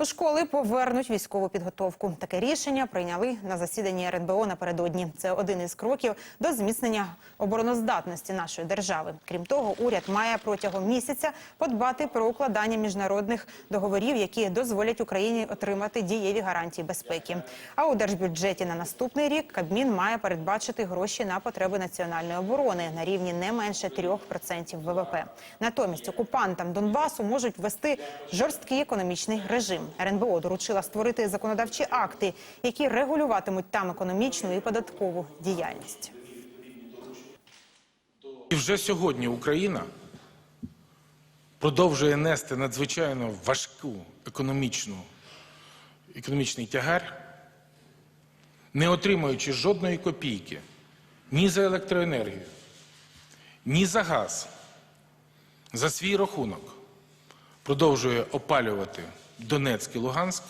У школи повернуть військову підготовку. Таке рішення прийняли на засіданні РНБО напередодні. Це один із кроків до зміцнення обороноздатності нашої держави. Крім того, уряд має протягом місяця подбати про укладання міжнародних договорів, які дозволять Україні отримати дієві гарантії безпеки. А у держбюджеті на наступний рік Кабмін має передбачити гроші на потреби національної оборони на рівні не менше 3% ВВП. Натомість окупантам Донбасу можуть ввести жорсткий економічний режим. РНБО доручила створити законодавчі акти, які регулюватимуть там економічну і податкову діяльність. І вже сьогодні Україна продовжує нести надзвичайно важку економічну, економічний тягар, не отримуючи жодної копійки ні за електроенергію, ні за газ, за свій рахунок продовжує опалювати Донецьк і Луганськ